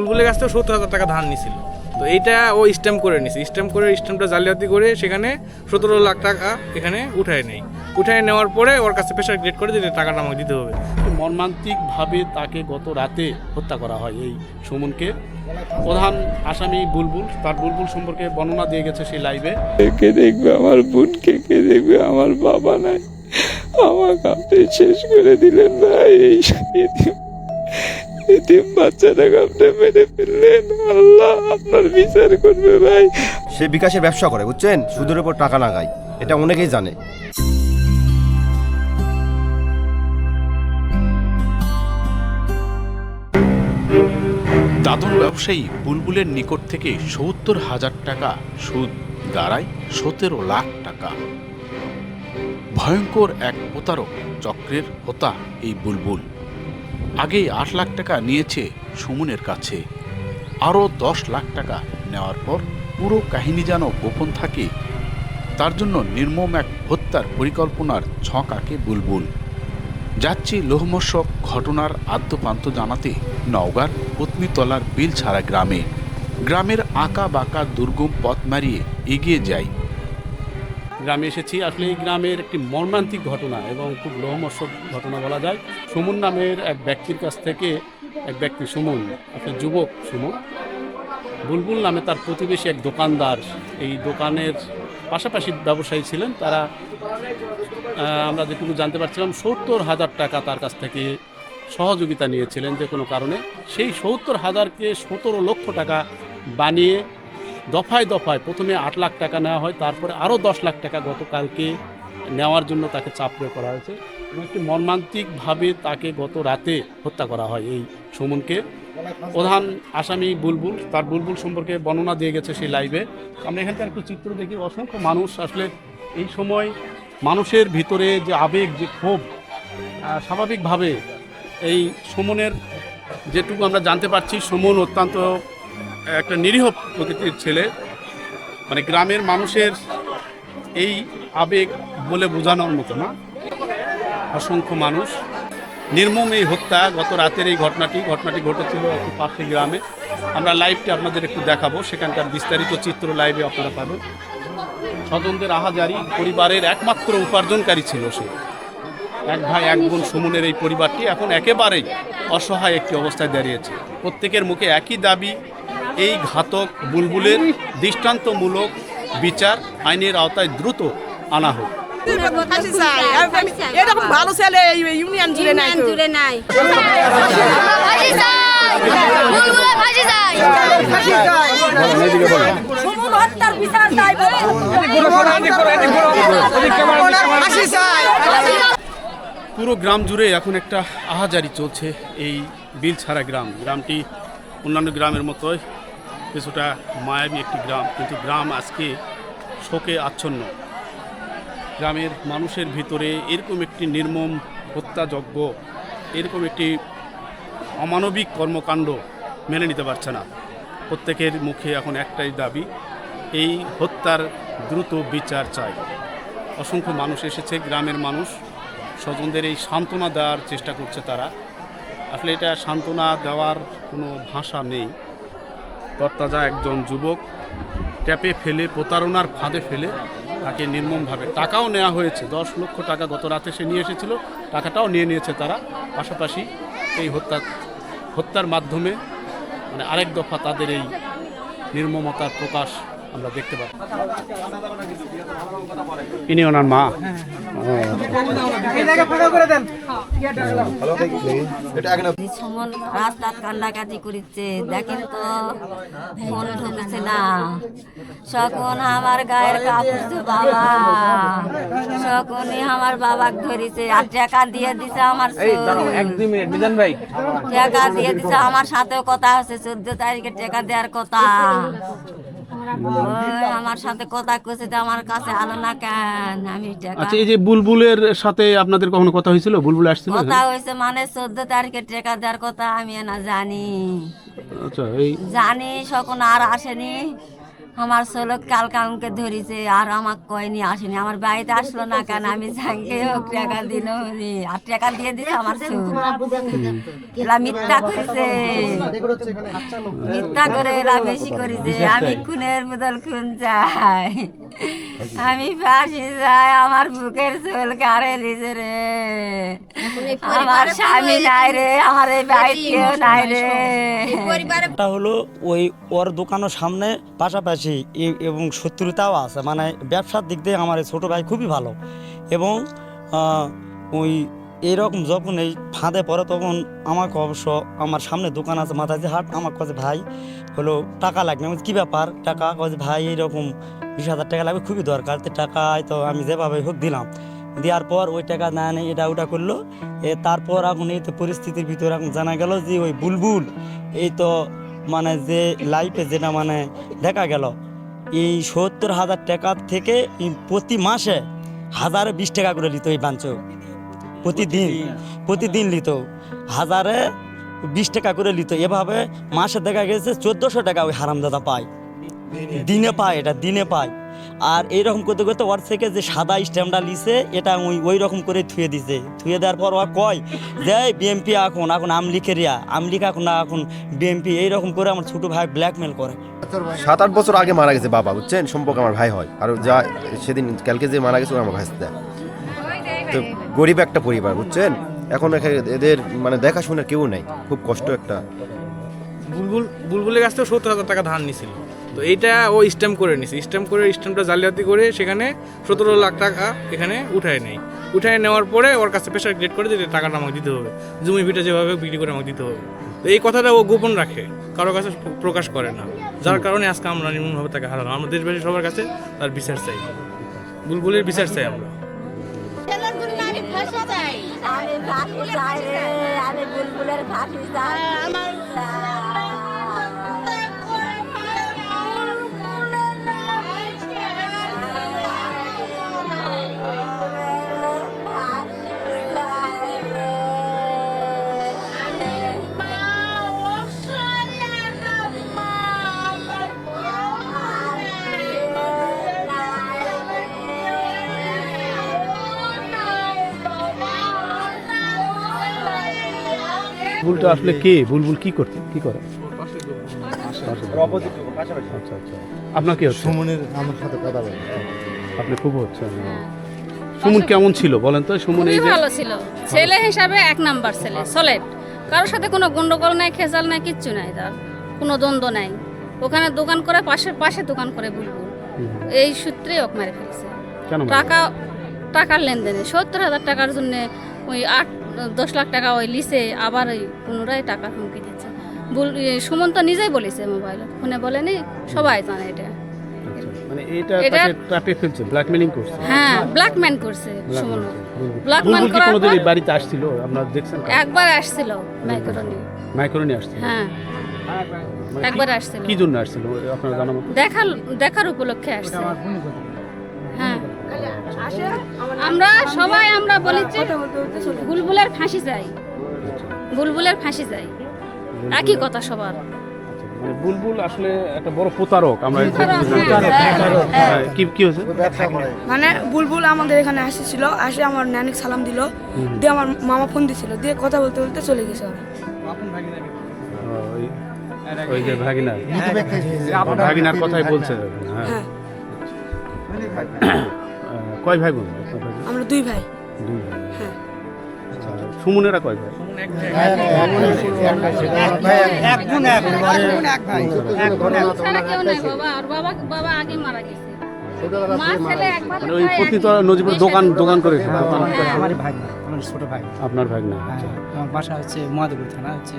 বুলবুলের কাছ থেকে সত্তর হাজার টাকা ধার নিছিল। তো এইটা ও স্ট্যাম্প করে নিছে। স্ট্যাম্প করে স্ট্যাম্পটা জালিয়াতি করে সেখানে সতেরো লাখ টাকা এখানে উঠায় নেই উঠায় নেওয়ার পরে ওর কাছে প্রেশার গ্রেড করে যে টাকাটা আমাকে দিতে হবে। মর্মান্তিকভাবে তাকে গত রাতে হত্যা করা হয় এই সুমনকে। প্রধান আসামি বুলবুল তার বুলবুল সম্পর্কে বর্ণনা দিয়ে গেছে সেই লাইভে কে দেখবে আমার বোনকে? কে দেখবে আমার বাবা নাই? আমাকে আপনি শেষ করে দিলেন ভাই এই এতিম এতিম বাচ্চাটাকে আপনি মেরে ফেললেন। আল্লাহ আপনার বিচার করবে ভাই। সে বিকাশের ব্যবসা করে বুঝছেন? সুদের উপর টাকা না গায় এটা অনেকেই জানে। দাদন ব্যবসায়ী বুলবুলের নিকট থেকে সত্তর হাজার টাকা সুদ দাঁড়ায় সতেরো লাখ টাকা। ভয়ঙ্কর এক প্রতারক চক্রের হোতা এই বুলবুল। আগেই আট লাখ টাকা নিয়েছে সুমনের কাছে। আরও দশ লাখ টাকা নেওয়ার পর পুরো কাহিনী যেন গোপন থাকে, তার জন্য নির্মম এক হত্যার পরিকল্পনার ছক আঁকে বুলবুল। যাচ্ছি লোহমর্ষক ঘটনার আদ্যপান্ত জানাতে নওগাঁর পত্নীতলার বিল বিলছাড়া গ্রামে। গ্রামের আঁকা বাঁকা দুর্গম পথ মারিয়ে এগিয়ে যাই গ্রামে এসেছি। আসলে এই গ্রামের একটি মর্মান্তিক ঘটনা এবং খুব লোহমর্ষক ঘটনা বলা যায়। সুমন নামের এক ব্যক্তির কাছ থেকে এক ব্যক্তি সুমন একটা যুবক সুমন, বুলবুল নামে তার প্রতিবেশী এক দোকানদার। এই দোকানের পাশাপাশি ব্যবসায়ী ছিলেন। তারা আমরা যেটুকু জানতে পারছিলাম, সত্তর হাজার টাকা তার কাছ থেকে সহযোগিতা নিয়েছিলেন যে কোনো কারণে। সেই সত্তর হাজারকে সতেরো লক্ষ টাকা বানিয়ে দফায় দফায় প্রথমে আট লাখ টাকা নেওয়া হয়, তারপরে আরও দশ লাখ টাকা গতকালকে নেওয়ার জন্য তাকে চাপ প্রয়োগ করা হয়েছে এবং একটি মর্মান্তিকভাবে তাকে গত রাতে হত্যা করা হয় এই সুমনকে। প্রধান আসামি বুলবুল, তার বুলবুল সম্পর্কে বর্ণনা দিয়ে গেছে সেই লাইভে আমরা এখানকার একটু চিত্র দেখি, অসংখ্য মানুষ আসলে এই সময় মানুষের ভিতরে যে আবেগ, যে ক্ষোভ স্বাভাবিকভাবে এই সুমনের যেটুকু আমরা জানতে পারছি, সুমন অত্যন্ত একটা নিরীহ প্রকৃতির ছেলে মানে গ্রামের মানুষের এই আবেগ বলে বোঝানোর মতো না। অসংখ্য মানুষ। নির্মম এই হত্যা, গত রাতের এই ঘটনাটি ঘটনাটি ঘটেছিল একটি পাশে গ্রামে। আমরা লাইভটি আপনাদের একটু দেখাবো, সেখানকার বিস্তারিত চিত্র লাইভে আপনারা পাবেন। স্বজনদের আহাজারি, পরিবারের একমাত্র উপার্জনকারী ছিল সে। এক ভাই, এক বোন সুমনের এই পরিবারটি এখন একেবারেই অসহায় একটি অবস্থায় দাঁড়িয়েছে। প্রত্যেকের মুখে একই দাবি এই ঘাতক বুলবুলের দৃষ্টান্তমূলক বিচার আইনের আওতায় দ্রুত আনা হোক। এরকম ভালো ছেলে ইউনিয়ন জুড়ে নাই জুড়ে নাই। পুরো গ্রাম জুড়ে এখন একটা আহাজারি চলছে এই বিল ছাড়া গ্রাম। গ্রামটি অন্যান্য গ্রামের মতোই কিছুটা মায়াবী একটি গ্রাম, কিন্তু গ্রাম আজকে শোকে আচ্ছন্ন। গ্রামের মানুষের ভিতরে এরকম একটি নির্মম হত্যাযজ্ঞ, এরকম একটি অমানবিক কর্মকাণ্ড মেনে নিতে পারছে না। প্রত্যেকের মুখে এখন একটাই দাবি, এই হত্যার দ্রুত বিচার চাই। অসংখ্য মানুষ এসেছে, গ্রামের মানুষ, স্বজনদের এই সান্ত্বনা দেওয়ার চেষ্টা করছে তারা। আসলে এটা সান্ত্বনা দেওয়ার কোনো ভাষা নেই। তরতাজা একজন যুবক ট্যাপে ফেলে, প্রতারণার ফাঁদে ফেলে তাকে নির্মমভাবে টাকাও নেওয়া হয়েছে। দশ লক্ষ টাকা গত রাতে সে নিয়ে এসেছিল, টাকাটাও নিয়ে নিয়েছে তারা। পাশাপাশি এই হত্যা, হত্যার মাধ্যমে মানে আরেক দফা তাদের এই নির্মমতার প্রকাশ আমরা দেখতে পাই ইনি ওনার মা? কান্দাকাটি করিচ্ছে দেখেন তো ফোন ঢুকছে না। সকন আমার গায়ের কাপড়ছে বাবা। আমার বাবাক ধরিছে আর টাকা দিয়ে দিছে আমার টাকা দিয়ে দিছে আমার সাথেও কথা আছে চোদ্দ তারিখে টাকা দেওয়ার কথা। আমার সাথে কথা কইছে যে আমার কাছে আলো না কেন? আমি টাকা আচ্ছা এই যে বুলবুলের সাথে আপনাদের কখনো কথা হয়েছিল? বুলবুল আসছিল কথা হয়েছে মানে চোদ্দ তারিখে টাকা দেওয়ার কথা আমি না জানি। আচ্ছা এই জানি সকন আর আসেনি। আমার ষোলো কাল কাউকে ধরিছে আর আমার কয়নি, আসেনি। আমার বাড়িতে আসলো না কেন? আমি জানকে হোক টাকা দিন আর টাকা দিয়ে দিছে আমার এরা মিথ্যা করেছে মিথ্যা করে এরা বেশি করেছে। আমি খুনের বদল খুন চাই। আমি ফাঁসি চাই আমার বুকের চুল কারে লিছে রে। আমার স্বামী নাই রে আমার এই বাড়িতে নাই রে। একটা হলো ওই ওর দোকানের সামনে পাশাপাশি এবং শত্রুতাও আছে। মানে ব্যবসার দিক দিয়ে আমার এই ছোটো ভাই খুবই ভালো। এবং ওই এরকম যখন এই ফাঁদে পড়ে তখন আমাকে অবশ্য আমার সামনে দোকান আছে মাথায় হাট আমার কাছে ভাই হলো টাকা লাগবে। কী ব্যাপার? টাকা? কাছে ভাই এইরকম বিশ হাজার টাকা লাগবে, খুবই দরকার। তো টাকায় তো আমি যেভাবে হোক দিলাম। দেওয়ার পর ওই টাকা না নেই এটা ওটা করল। এ তারপর এখন এই তো পরিস্থিতির ভিতরে এখন জানা গেল যে ওই বুলবুল, এই তো মানে যে লাইফে যেটা মানে দেখা গেল, এই সত্তর হাজার টাকার থেকে প্রতি মাসে হাজারে বিশ টাকা করে নিত এই বাঞ্চ। প্রতিদিন প্রতিদিন নিত। হাজারে বিশ টাকা করে নিত। এভাবে মাসে দেখা গেছে চোদ্দোশো টাকা ওই হারামদাদা পায়। দিনে পায় এটা দিনে পায়। আর এইরকম করতে করতে ওর থেকে যে সাদা স্ট্যাম্পটা লিছে এটা ওই ওই রকম করে থুয়ে দিছে। থুয়ে দেওয়ার পর ও কয় যে বিএমপি এখন এখন আমলিখে রিয়া আমলিখ এখন না এখন বিএমপি এইরকম করে আমার ছোটো ভাই ব্ল্যাকমেল করে। সাত আট বছর আগে মারা গেছে বাবা বুঝছেন? সম্পর্ক আমার ভাই হয়। আর যা সেদিন কালকে যে মারা গেছে আমার ভাইস্তে তো গরিব একটা পরিবার বুঝছেন? এখন এদের মানে দেখাশোনা কেউ নেই। খুব কষ্ট একটা। বুলবুল বুলবুলের কাছ থেকে সত্তর হাজার টাকা ধার নিছিল। তো এইটা ও স্ট্যাম্প করে নিছে। স্ট্যাম্প করে স্ট্যাম্পটা জালিয়াতি করে সেখানে সতেরো লাখ টাকা এখানে উঠায় নেয়। উঠায় নেওয়ার পরে ওর কাছে প্রেশার গ্রেড করে যে টাকাটা আমাকে দিতে হবে। জমি ভিটা যেভাবে বিক্রি করে আমাকে দিতে হবে। তো এই কথাটা ও গোপন রাখে কারও কাছে প্রকাশ করে না। যার কারণে আজকে আমরা নিম্নভাবে তাকে হারালাম। আমরা দেশবাসী সবার কাছে তার বিচার চাই। বুলবুলের বিচার চাই আমরা। আমি বুলবুলের চাই আমার বুলটা আসলে কে? বুলবুল কি করতে কি করে? আচ্ছা আচ্ছা আপনার কি হচ্ছে? সুমনের আমার সাথে কথা বলে। আপনি খুব হচ্ছে। সুমন কেমন ছিল বলেন তো? সুমন এই যে ভালো ছিল। ছেলে হিসাবে এক নাম্বার ছেলে সলেট কারোর সাথে কোনো গন্ডগোল নাই খেজাল নাই কিচ্ছু নাই তার। কোনো দ্বন্দ্ব নাই। ওখানে দোকান করে পাশে পাশে দোকান করে বুলবুল। এই সূত্রে ওক মেরে ফেলছে। টাকা টাকার লেনদেনে। সত্তর হাজার টাকার জন্য ওই আট দশ লাখ টাকা ওই লিসে আবার ওই পুনরায় টাকার হুমকি দিচ্ছে। বুল সুমন তো নিজেই বলেছে মোবাইল ফোনে বলেনি সবাই জানে এটা। মানে এটা এটা- তাকে ট্র্যাপে ফেলছে ব্ল্যাকমেলিং করছে? হ্যাঁ ব্ল্যাকম্যান করছে সুমন ব্ল্যাকমেল করার পর বাড়িতে আসছিল? আপনারা দেখছেন একবার আসছিল মাইক্রোনি মাইক্রোনি আসছিল? হ্যাঁ। মানে একবার কি- আসছিল। কি জন্য আসছিল? আপনারা জানা দেখার দেখার উপলক্ষে আসছে। আমরা সবাই আমরা বলেছি বুলবুলের ফাঁসি চাই বুলবুলের ফাঁসি চাই একই কথা সবার। মানে বুলবুল আসলে একটা বড় প্রতারক আমরা হ্যাঁ, হ্যাঁ। হ্যাঁ, কি কি হয়েছে? মানে বুলবুল আমাদের এখানে এসেছিল আসে আমার নানিক সালাম দিল দিয়ে আমার মামা ফোন দিছিল দিয়ে কথা বলতে বলতে চলে গেছে ওই- যে ভাগিনা। ভাগিনার কথাই বলছে। হ্যাঁ। আহ, কয় ভাই বোন? আমরা দুই ভাই। দুই ভাই। হ্যাঁ। সুমনেরা কয় ভাই? ছাড়া কেউ নাই বাবা আর বাবা বাবা আগে মারা গেছে। মা ছেলে একবার মানে দোকান দোকান ভাই না ভাই। আপনার ভাগনা হ্যাঁ, বাসা হচ্ছে মহাদেবপুর থানা হচ্ছে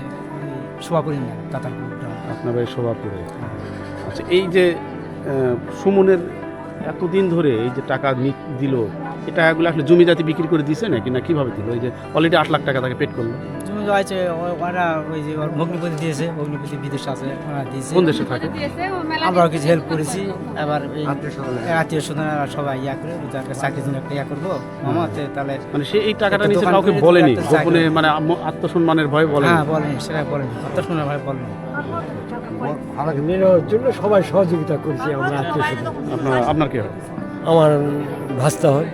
শোভাপুরি না আপনার ভাই স্বভাবপুরে আচ্ছা এই যে সুমনের এতদিন ধরে এই যে টাকা দিল, এই টাকাগুলো আসলে জমি জাতি বিক্রি করে দিছে নাকি? না কীভাবে দিল? এই যে অলরেডি আট লাখ টাকা তাকে পেড করল। মনে আছে ওরা ওই যে অগ্নিপতি দিয়েছে অগ্নিপতি বিদেশ আছে ওরা দিয়েছে। কোন দেশে থাকে? আমরাও কিছু হেল্প করেছি এবার এই আত্মীয় স্বজন। সবাই ইয়া করে যাকে চাকরির জন্য একটা ইয়া করব মামা তাহলে মানে সে এই টাকাটা নিচে কাউকে বলেনি? গোপনে মানে আত্মসম্মানের ভয়ে বলেনি? হ্যাঁ বলেন সেটা বলেন আত্মীয় ভাই বলেন। আমাকে মেনে নেওয়ার জন্য সবাই সহযোগিতা করেছি আমরা আত্মীয় স্বজন। আপনার আপনার কি হয়? আমার ভাস্তা হয়।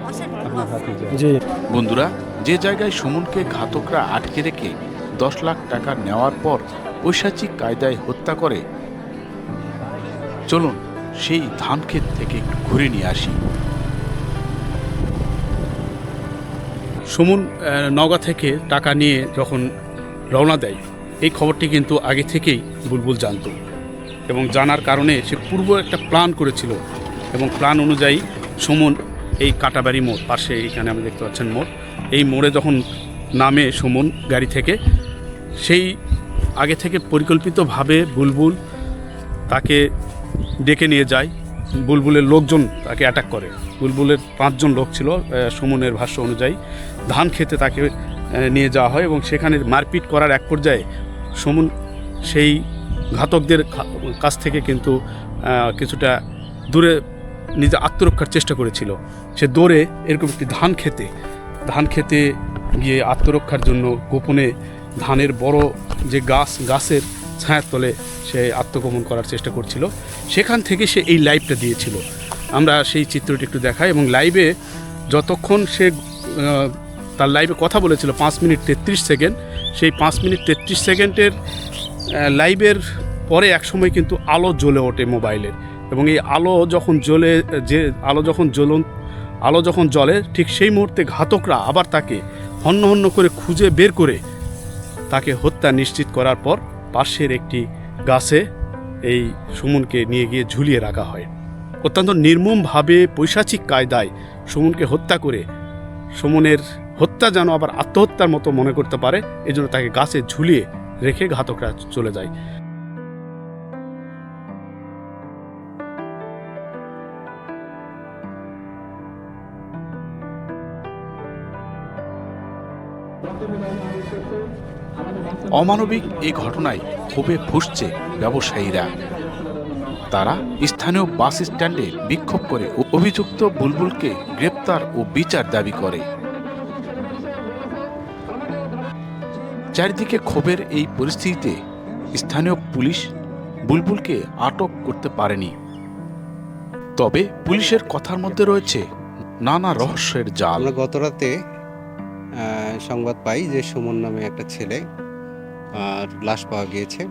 যে বন্ধুরা যে জায়গায় সুমনকে ঘাতকরা আটকে রেখে দশ লাখ টাকা নেওয়ার পর ঐশাচিক কায়দায় হত্যা করে। চলুন সেই ধান ক্ষেত থেকে একটু ঘুরে নিয়ে আসি। সুমন নওগাঁ থেকে টাকা নিয়ে যখন রওনা দেয়, এই খবরটি কিন্তু আগে থেকেই বুলবুল জানত এবং জানার কারণে সে পূর্ব একটা প্ল্যান করেছিল এবং প্ল্যান অনুযায়ী সুমন এই কাটাবাড়ি মোড়, পাশে এখানে আমি দেখতে পাচ্ছেন মোড়, এই মোড়ে যখন নামে সুমন গাড়ি থেকে। সেই আগে থেকে পরিকল্পিতভাবে বুলবুল তাকে ডেকে নিয়ে যায়। বুলবুলের লোকজন তাকে অ্যাটাক করে। বুলবুলের পাঁচজন লোক ছিল সুমনের ভাষ্য অনুযায়ী। ধান খেতে তাকে নিয়ে যাওয়া হয় এবং সেখানে মারপিট করার এক পর্যায়ে সুমন সেই ঘাতকদের কাছ থেকে কিন্তু কিছুটা দূরে নিজে আত্মরক্ষার চেষ্টা করেছিল। সে দৌড়ে এরকম একটি ধান খেতে ধান খেতে গিয়ে আত্মরক্ষার জন্য গোপনে ধানের বড় যে গাছ, গাছের ছায়ার তলে সে আত্মগোপন করার চেষ্টা করছিল। সেখান থেকে সে এই লাইভটা দিয়েছিল। আমরা সেই চিত্রটি একটু দেখাই এবং লাইভে যতক্ষণ সে তার লাইভে কথা বলেছিল পাঁচ মিনিট তেত্রিশ সেকেন্ড, সেই পাঁচ মিনিট তেত্রিশ সেকেন্ডের লাইভের পরে একসময় কিন্তু আলো জ্বলে ওঠে মোবাইলের এবং এই আলো যখন জ্বলে, যে আলো যখন জ্বলন, আলো যখন জ্বলে, ঠিক সেই মুহূর্তে ঘাতকরা আবার তাকে হন্য হন্য করে খুঁজে বের করে তাকে হত্যা নিশ্চিত করার পর পাশের একটি গাছে এই সুমনকে নিয়ে গিয়ে ঝুলিয়ে রাখা হয়। অত্যন্ত নির্মমভাবে পৈশাচিক কায়দায় সুমনকে হত্যা করে সুমনের হত্যা যেন আবার আত্মহত্যার মতো মনে করতে পারে, এজন্য তাকে গাছে ঝুলিয়ে রেখে ঘাতকরা চলে যায়। অমানবিক এই ঘটনায় ক্ষোভে ফুসছে ব্যবসায়ীরা। তারা স্থানীয় বাস স্ট্যান্ডে বিক্ষোভ করে অভিযুক্ত বুলবুলকে গ্রেপ্তার ও বিচার দাবি করে। চারিদিকে ক্ষোভের এই পরিস্থিতিতে স্থানীয় পুলিশ বুলবুলকে আটক করতে পারেনি। তবে পুলিশের কথার মধ্যে রয়েছে নানা রহস্যের জাল। গত রাতে সংবাদ পাই যে সুমন নামে একটা ছেলে লাশ পাওয়া গিয়েছে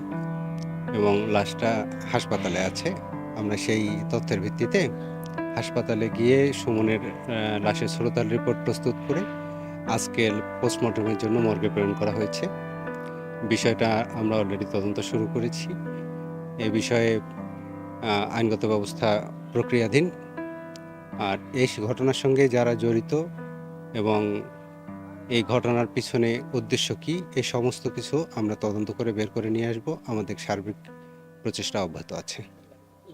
এবং লাশটা হাসপাতালে আছে। আমরা সেই তথ্যের ভিত্তিতে হাসপাতালে গিয়ে সুমনের লাশের শ্রোতার রিপোর্ট প্রস্তুত করে আজকে পোস্টমর্টমের জন্য মর্গে প্রেরণ করা হয়েছে। বিষয়টা আমরা অলরেডি তদন্ত শুরু করেছি। এ বিষয়ে আইনগত ব্যবস্থা প্রক্রিয়াধীন। আর এই ঘটনার সঙ্গে যারা জড়িত এবং এই ঘটনার পিছনে উদ্দেশ্য কি? এই সমস্ত কিছু আমরা তদন্ত করে বের করে নিয়ে আসব। আমাদের সার্বিক প্রচেষ্টা অব্যাহত আছে।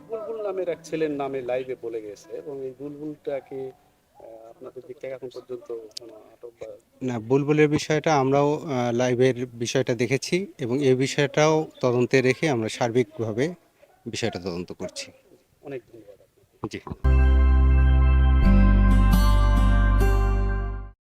বুলবুল নামের এক ছেলের নামে লাইভে বলে গেছে এবং এই বুলবুলটাকে না বুলবুলের বিষয়টা আমরাও লাইভের বিষয়টা দেখেছি এবং এই বিষয়টাও তদন্তে রেখে আমরা সার্বিকভাবে বিষয়টা তদন্ত করছি। অনেক ধন্যবাদ জি।